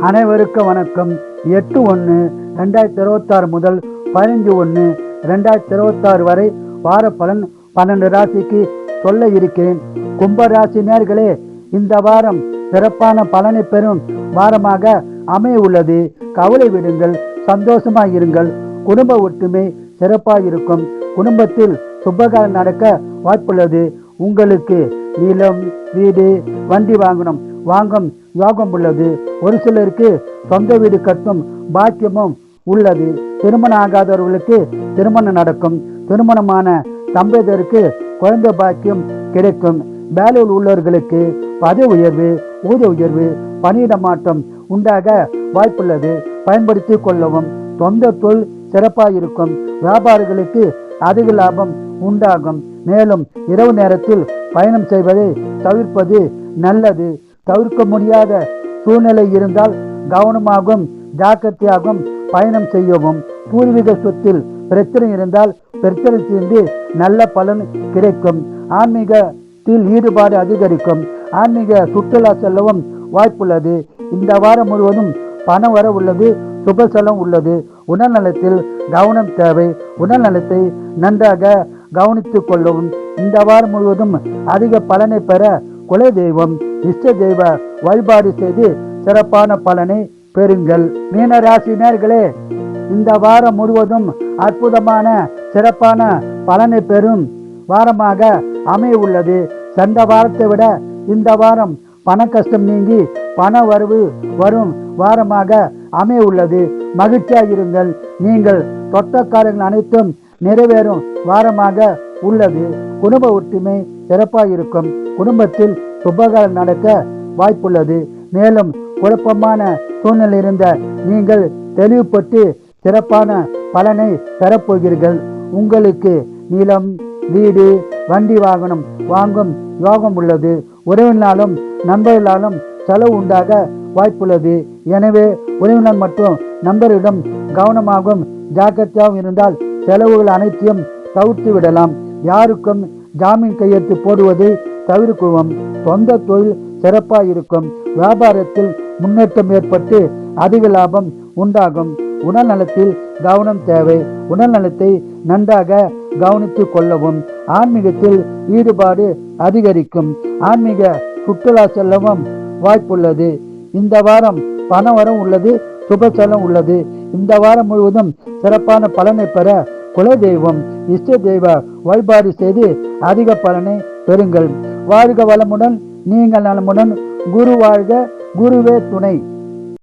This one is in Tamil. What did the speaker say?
அனைவருக்கும் வணக்கம். எட்டு ஒன்று ரெண்டாயிரத்தி இருபத்தாறு முதல் பதினஞ்சு ஒன்று ரெண்டாயிரத்தி இருபத்தாறு வரை வார பலன் பன்னெண்டு ராசிக்கு சொல்ல இருக்கிறேன். கும்ப ராசி நேர்களே இந்த வாரம் சிறப்பான பலனை பெறும் வாரமாக அமைய உள்ளது. கவலை விடுங்கள் சந்தோஷமாக இருங்கள். குடும்ப ஒற்றுமை சிறப்பாக இருக்கும். குடும்பத்தில் சுபகாரம் நடக்க வாய்ப்புள்ளது. உங்களுக்கு நிலம் வீடு வண்டி வாங்கணும். வாங்கும் யோகம் உள்ளது. ஒரு சிலருக்கு சொந்த வீடு கட்டும் பாக்கியமும் உள்ளது. திருமணம் ஆகாதவர்களுக்கு திருமணம் நடக்கும். திருமணமான தம்பதியருக்கு குழந்தை பாக்கியம் கிடைக்கும். வேலையில் உள்ளவர்களுக்கு பதவி உயர்வு ஊதிய உயர்வு பணியிட மாற்றம் உண்டாக வாய்ப்புள்ளது. பயன்படுத்தி கொள்ளவும் சொந்த தொழில் சிறப்பாக இருக்கும். வியாபாரிகளுக்கு அதிக லாபம் உண்டாகும். மேலும் இரவு நேரத்தில் பயணம் செய்வதை தவிர்ப்பது நல்லது. தவிர்க்க முடியாத சூழ்நிலை இருந்தால் கவனமாகவும் ஜாக்கிரதையாகவும் பயணம் செய்யவும் பூர்வீக சொத்தில் பிரச்சனை இருந்தால் பிரச்சனை தீர்ந்து நல்ல பலன் கிடைக்கும். ஆன்மீகத்தில் ஈடுபாடு அதிகரிக்கும். ஆன்மீக சுற்றுலா செல்லவும் வாய்ப்புள்ளது. இந்த வாரம் முழுவதும் பணம் வர உள்ளது சுபசலம் செலவு உள்ளது. உடல்நலத்தில் கவனம் தேவை. உடல்நலத்தை நன்றாக கவனித்துக் கொள்ளவும். இந்த வாரம் முழுவதும் அதிக பலனை பெற குல தெய்வம் இஷ்ட தெய்வ வழிபாடு செய்து சிறப்பான பலனை பெறுங்கள். மீனராசி நேர்களே இந்த வாரம் முழுவதும் அற்புதமான சிறப்பான பலனை பெறும் வாரமாக அமைய உள்ளது சென்ற வாரத்தை விட இந்த வாரம் பண கஷ்டம் நீங்கி பண வரவு வரும் வாரமாக அமைய உள்ளது மகிழ்ச்சியாக இருங்கள். நீங்கள் தொட்ட காரியங்கள் அனைத்தும் நிறைவேறும் வாரமாக உள்ளது. குடும்ப ஒற்றுமை சிறப்பாக இருக்கும். குடும்பத்தில் சுபகாரம் நடக்க வாய்ப்புள்ளது. மேலும் குழப்பமான சூழ்நிலை இருந்த நீங்கள் தெளிவுபட்டு சிறப்பான பலனை பெறப்போகிறீர்கள் உங்களுக்கு நிலம் வீடு வண்டி வாகனம் வாங்கும் யோகம் உள்ளது. உறவினாலும் நண்பர்களாலும் செலவு உண்டாக வாய்ப்புள்ளது. எனவே உறவினர் மற்றும் நண்பரிடம் கவனமாகவும் ஜாக்கிரதையாகவும் இருந்தால் செலவுகள் அனைத்தையும் தவிர்த்து விடலாம் யாருக்கும் ஜாமீன் கையெழுத்து போடுவதை தவிர்க்கவும். சொந்த தொழில் சிறப்பாக இருக்கும் வியாபாரத்தில் முன்னேற்றம் ஏற்பட்டு அதிக லாபம் உண்டாகும். உடல்நலத்தில் கவனம் தேவை. உடல்நலத்தை நன்றாக கவனித்துக் கொள்ளவும். ஆன்மீகத்தில் ஈடுபாடு அதிகரிக்கும். ஆன்மீக சுற்றுலா செல்லவும் வாய்ப்புள்ளது. இந்த வாரம் பண வரம் உள்ளது சுப செலவு உள்ளது. இந்த வாரம் முழுவதும் சிறப்பான பலனை பெற குலதெய்வம் இஷ்ட தெய்வ வழிபாடு செய்து அதிக பலனை பெறுங்கள். வாழ்க வளமுடன் நீங்கள் நலமுடன். குரு வாழ்க குருவே துணை.